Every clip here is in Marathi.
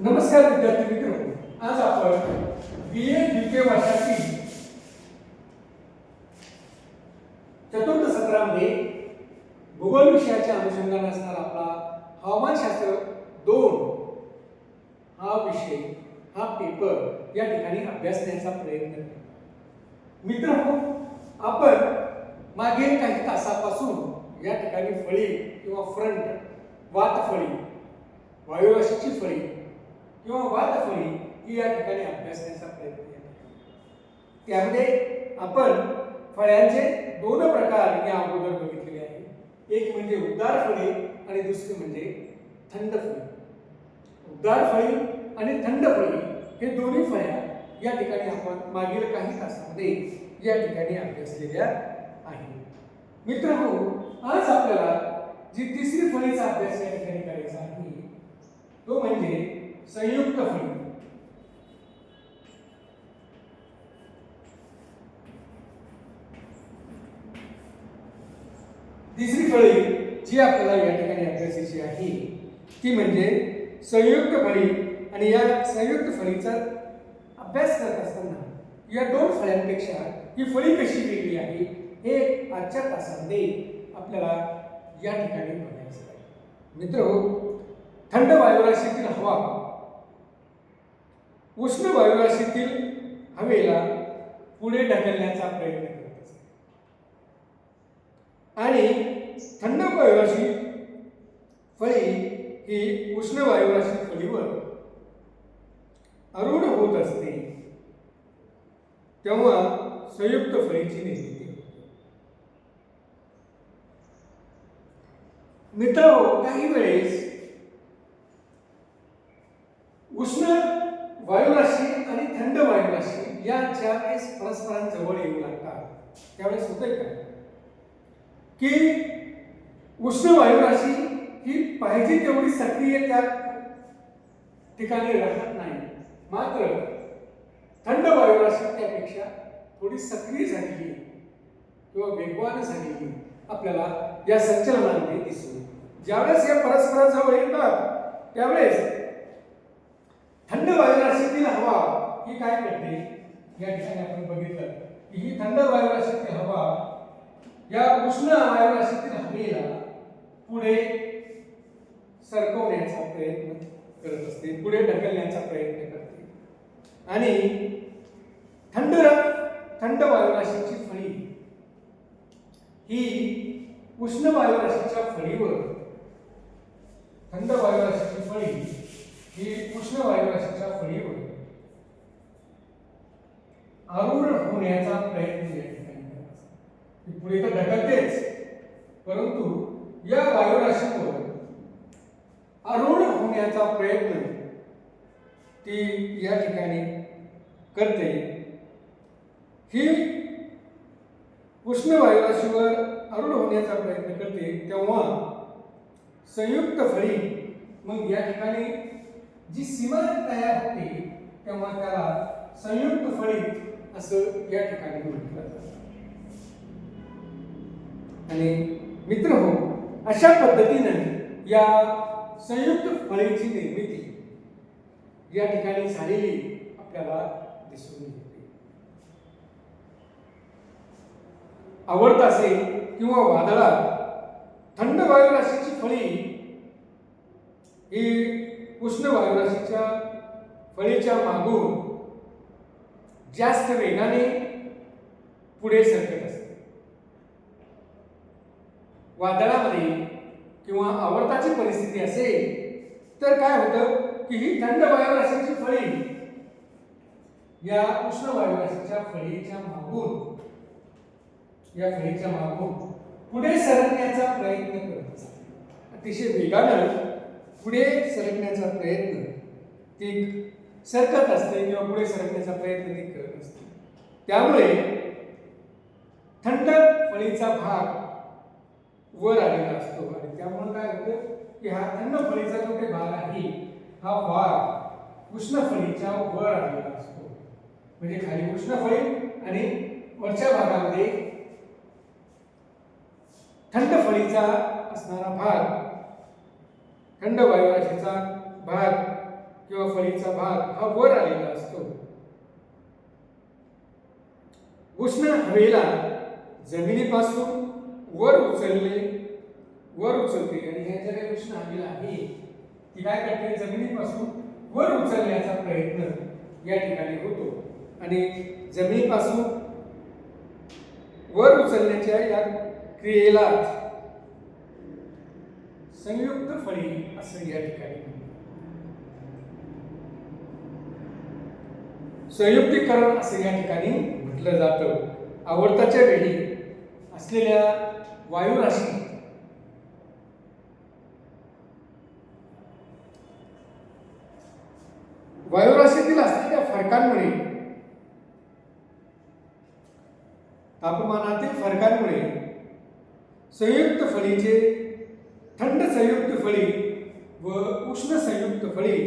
नमस्कार विद्यार्थी मित्र. आज आपण बी ए बी के वर्षातील चतुर्थ सत्रामध्ये भूगोल विषयाच्या अनुषंगाने असणारा आपला हवामानशास्त्र दोन हा विषय हा पेपर या ठिकाणी अभ्यासण्याचा प्रयत्न करू. मित्र हो, आपण मागील काही तासापासून या ठिकाणी फळी किंवा फ्रंट वातफळी वायुराशीची फळी किंवा वातफळी ही या ठिकाणी अभ्यासण्याचा प्रयत्न केला त्यामध्ये आपण फळ्यांचे दोन प्रकार या अगोदर बघितलेले आहे एक म्हणजे उबदार फळे आणि दुसरे म्हणजे थंड फळे. उबदार फळी आणि थंड फळी हे दोन्ही फळ्या या ठिकाणी आपण मागील काही तासामध्ये या ठिकाणी अभ्यासलेल्या आहेत. मित्र आज आपल्याला जी तिसरी फळीचा अभ्यास या ठिकाणी करायचा आहे तो म्हणजे संयुक्त फळी तिसरी फळी जी आपल्याला या ठिकाणी अभ्यासायची आहे ती म्हणजे संयुक्त फळी. आणि या संयुक्त फळीचा अभ्यास करत असताना या दोन फळ्यांपेक्षा ही फळी कशी वेगळी आहे हे आजच्या तासामध्ये आपल्याला या ठिकाणी बघायचं आहे. मित्र थंड वायुराशीतील हवा उष्ण वायुराशीतील हवेला पुढे ढकलण्याचा प्रयत्न करत असते. आणि थंड वायुराशी फळी ही उष्ण वायुराशी फळीवर अरुढ होत असते. तेव्हा संयुक्त फळीची निर्मिती होते. मित्र काही वेळेस उष्ण वायुराशी आणि थंड वायुराशी या ज्यावेळेस परस्परांजवळ येऊ लागतात. त्यावेळेस होतंय काय? की उष्ण वायुराशी ही पाहिजे तेवढी सक्रिय त्या ठिकाणी राहत नाही. मात्र थंड वायुराशी त्यापेक्षा थोडी सक्रिय झालेली किंवा वेगवान झालेली आपल्याला या संचलनामध्ये दिसून ज्यावेळेस या परस्पराजवळ येतात त्यावेळेस थंड वायुराशीतील हवा ही काय करते? या ठिकाणी आपण बघितलं की ही थंड वायुराशीतील हवा या उष्ण वायुराशीतील हवेला पुढे सरकवण्याचा प्रयत्न करत असते पुढे ढकलण्याचा प्रयत्न करते. आणि थंड थंड वायुराशीची फळी ही उष्ण वायुराशीच्या फळीवर थंड वायुराशीची फळी ही उष्ण वायुराशीच्या फळीवर आरूढ होण्याचा प्रयत्न या ठिकाणी पुढे तर ढकलतेच. परंतु या वायुराशीवर आरूढ होण्याचा प्रयत्न ती या ठिकाणी करते. ही उष्ण वायुराशीवर अरुण होण्याचा प्रयत्न करते तेव्हा संयुक्त फळी मग या ठिकाणी जी सीमा तयार होते तेव्हा त्याला संयुक्त फळीत असं या ठिकाणी म्हटलं. जातं आणि मित्र हो अशा पद्धतीने या संयुक्त फळीची निर्मिती या ठिकाणी झालेली आपल्याला दिसून येते. आवडत असेल किंवा वादळात थंड वायुराशीची फळी ही उष्ण वायुराशीच्या फळीच्या मागून जास्त वेगाने पुढे सरकत असते. वादळामध्ये किंवा आवर्ताची परिस्थिती असेल तर काय होतं की ही थंड वायुराशीची फळी या उष्ण वायुराशीच्या फळीच्या मागून या फळीच्या मागून पुढे सरकण्याचा प्रयत्न करत असते अतिशय वेगानं पुढे सरकण्याचा प्रयत्न ते सरकत असते किंवा पुढे सरकण्याचा प्रयत्न ते करत त्यामुळे थंड फळीचा भाग वर आलेला असतो. आणि त्यामुळे काय होतं की हा थंड फळीचा जो काही भाग आहे हा भाग उष्ण फळीच्या वर आलेला असतो. म्हणजे खाली उष्ण फळी आणि वरच्या भागामध्ये थंड फळीचा असणारा भाग थंड वायुराशीचा भाग किंवा फळीचा भाग हा वर आलेला असतो. उष्ण हवेला जमिनीपासून वर उचलले वर उचलते. आणि ह्या ज्या काही उष्ण हवेला आहे ती काय करते? जमिनीपासून वर उचलण्याचा प्रयत्न या ठिकाणी होतो. आणि जमिनीपासून वर उचलण्याच्या या क्रियेला संयुक्त फळी असं या ठिकाणी संयुक्तीकरण असं या ठिकाणी म्हटलं जातं. आवर्ताच्या वेळी असलेल्या वायुराशी वायुराशीतील असलेल्या फरकांमुळे तापमानातील फरकांमुळे संयुक्त फळीचे थंड संयुक्त फळी व उष्ण संयुक्त फळी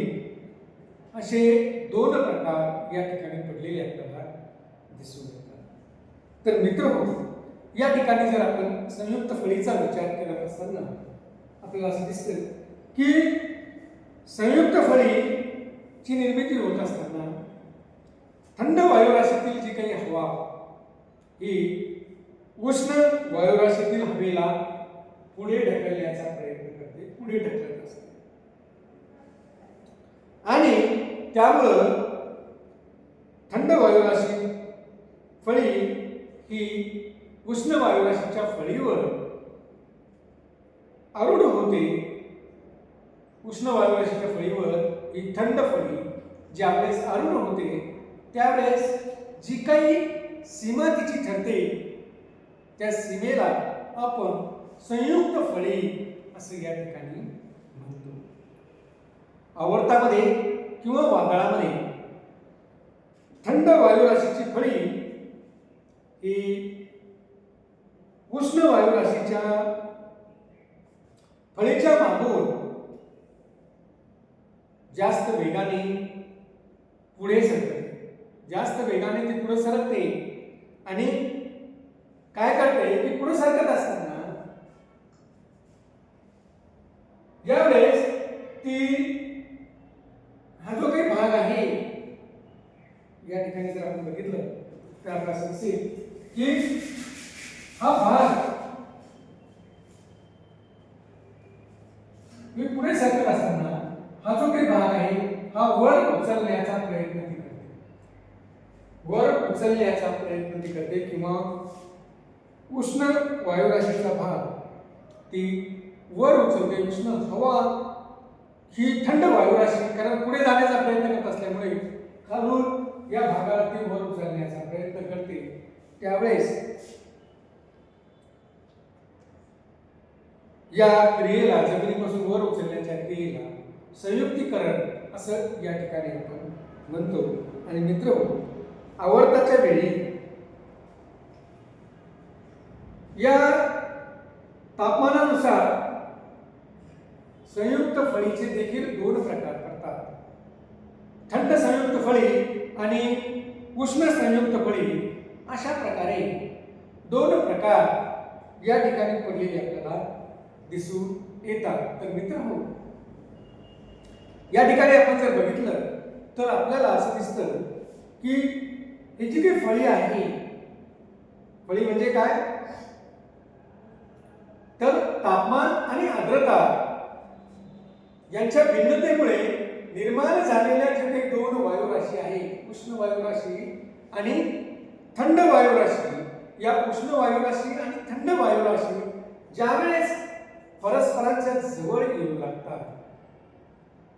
असे दोन प्रकार या ठिकाणी पडलेले आपल्याला दिसून येतात. तर मित्र हो, या ठिकाणी जर आपण संयुक्त फळीचा विचार करत असताना आपल्याला असं दिसतं की संयुक्त फळीची निर्मिती होत असताना थंड वायुराशीतील जी काही हवा ही उष्ण वायुराशीतील हवेला पुढे ढकलण्याचा प्रयत्न करते पुढे ढकलत असते. आणि त्यामुळं थंड वायुराशी फळी ही उष्ण वायुराशीच्या फळीवर आरूढ होते. उष्ण वायुराशीच्या फळीवर ही थंड फळी ज्यावेळेस आरूढ होते त्यावेळेस जी काही सीमा तिची ठरते त्या सीमेला आपण संयुक्त फळी असं या ठिकाणी म्हणतो. आवर्तामध्ये किंवा वादळामध्ये थंड वायुराशीची फळी ही उष्ण वायुराशीच्या फळीच्या मागून जास्त वेगाने पुढे सरकते. जास्त वेगाने ती पुढे सरकते आणि काय करते? की पुढे सरकत असताना यावेळेस ती हा जो काही भाग आहे या ठिकाणी जर आपण बघितलं तर आपला दिसेल की हा भाग मी पुढे सरकत असताना हा जो काही भाग आहे हा वर उचलण्याचा प्रयत्न ती करते वर उचलण्याचा प्रयत्न ती करते किंवा उष्ण वायुराशीचा भाग ती वर उचलते उष्ण हवा ही थंड वायुराशी कारण पुढे जाण्याचा प्रयत्न करत असल्यामुळे खालून या भागाला ती वर उचलण्याचा प्रयत्न करते त्यावेळेस या क्रियेला जमिनीपासून वर उचलण्याच्या क्रियेला संयुक्तीकरण असं या ठिकाणी आपण म्हणतो. आणि मित्र आवर्ताच्या वेळी या तापमानानुसार संयुक्त फळीचे देखील दोन प्रकार पडतात. थंड संयुक्त फळी आणि उष्ण संयुक्त फळी अशा प्रकारे दोन प्रकार या ठिकाणी पडलेले आपल्याला दिसून येतात. तर मित्र हो या ठिकाणी आपण जर बघितलं तर आपल्याला असं दिसतं की ही जी काही फळी आहे फळी म्हणजे काय? तर तापमान आणि आर्द्रता यांच्या भिन्नतेमुळे निर्माण झालेल्या जे काही दोन वायुराशी आहे उष्ण वायुराशी आणि थंड वायुराशी या उष्ण वायुराशी आणि थंड वायुराशी ज्यावेळेस परस्परांच्या जवळ येऊ लागतात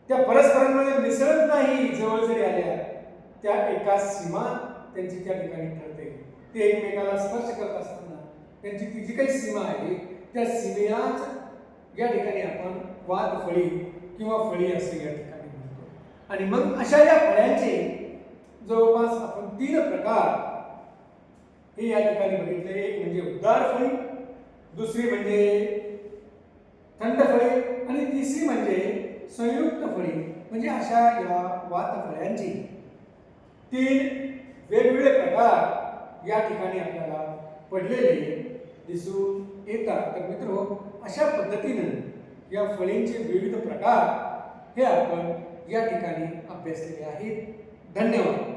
त्या परस्परांमध्ये मिसळत नाही जवळ जरी आल्या त्या एका सीमा त्यांची त्या ठिकाणी ठरते. ते एकमेकाला स्पर्श करत असताना त्यांची ती जी काही सीमा आहे त्या सीमेलाच या ठिकाणी आपण वाद फळी किंवा फळी असे या ठिकाणी म्हणतो. आणि मग अशा या फळ्यांचे जवळपास आपण तीन प्रकार हे या ठिकाणी बघितले एक म्हणजे उदार फळी दुसरी म्हणजे थंड फळी आणि तिसरी म्हणजे संयुक्त फळी. म्हणजे अशा या वातफळ्यांची तीन वेगवेगळे प्रकार या ठिकाणी आपल्याला पडलेले दिसून येतात. तर मित्र अशा पद्धतीनं या फळींचे विविध प्रकार हे आपण या ठिकाणी अभ्यासलेले आहेत. धन्यवाद.